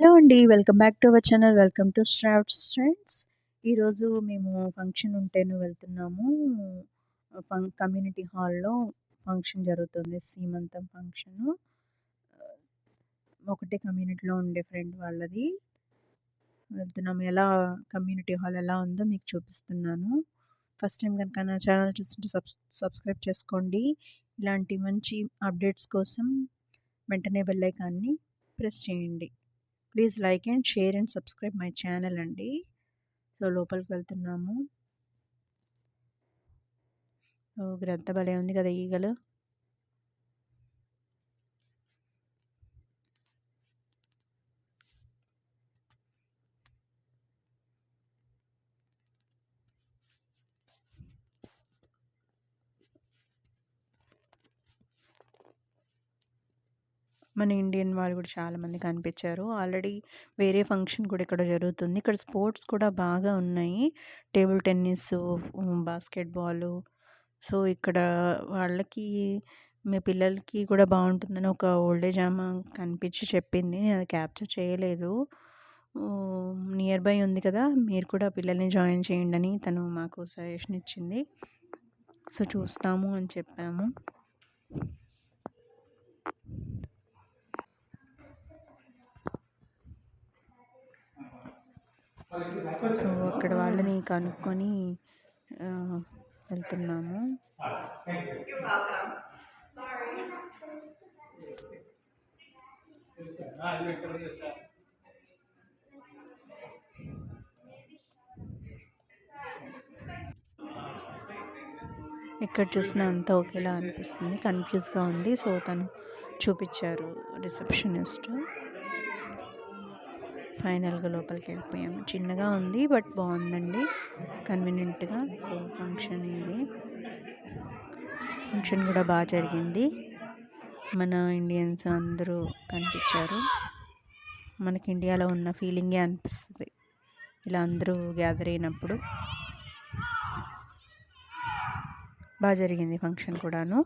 Hello అండి welcome back to our channel welcome to స్ట్రాఫ్ట్ friends ఈరోజు మేము ఫంక్షన్ ఉంటేను వెళ్తున్నాము. ఫం కమ్యూనిటీ హాల్లో ఫంక్షన్ జరుగుతుంది సీమంతం ఫంక్షను. ఒకటే కమ్యూనిటీలో ఉండే ఫ్రెండ్ వాళ్ళది. వెళ్తున్నాము ఎలా కమ్యూనిటీ హాల్ ఎలా ఉందో మీకు చూపిస్తున్నాను. ఫస్ట్ టైం కనుక నా ఛానల్ చూస్తుంటే సబ్ సబ్స్క్రైబ్ చేసుకోండి. ఇలాంటి మంచి అప్డేట్స్ కోసం వెంటనే బెల్ ఐకాన్ని ప్రెస్ చేయండి. Please like and share and subscribe my channel అండి. సో లోపలికి వెళ్తున్నాము. గ్రంథ భలే ఉంది కదా ఈగలు. మన ఇండియన్ వాళ్ళు కూడా చాలామంది కనిపించారు. ఆల్రెడీ వేరే ఫంక్షన్ కూడా ఇక్కడ జరుగుతుంది. ఇక్కడ స్పోర్ట్స్ కూడా బాగా ఉన్నాయి. Table tennis basketball. సో ఇక్కడ వాళ్ళకి మీ పిల్లలకి కూడా బాగుంటుందని ఒక ఓల్డేజ్ ఆమె కనిపించి చెప్పింది. అది క్యాప్చర్ చేయలేదు. నియర్ బై ఉంది కదా మీరు కూడా పిల్లల్ని జాయిన్ చేయండి అని తను మాకు సజెషన్ ఇచ్చింది. సో చూస్తాము అని చెప్పాము. సో అక్కడ వాళ్ళని కనుక్కొని వెళ్తున్నాము. ఇక్కడ చూసిన అంతా ఒకేలా అనిపిస్తుంది. కన్ఫ్యూజ్గా ఉంది. సో తను చూపించారు రిసెప్షనిస్ట్. ఫైనల్గా లోపలికి వెళ్ళిపోయాము. చిన్నగా ఉంది బట్ బాగుందండి. కన్వీనియంట్గా. సో ఫంక్షన్ ఇది. ఫంక్షన్ కూడా బాగా జరిగింది. మన ఇండియన్స్ అందరూ కనిపించారు. మనకి ఇండియాలో ఉన్న ఫీలింగే అనిపిస్తుంది. ఇలా అందరూ గ్యాదర్ అయినప్పుడు. బాగా జరిగింది ఫంక్షన్ కూడాను.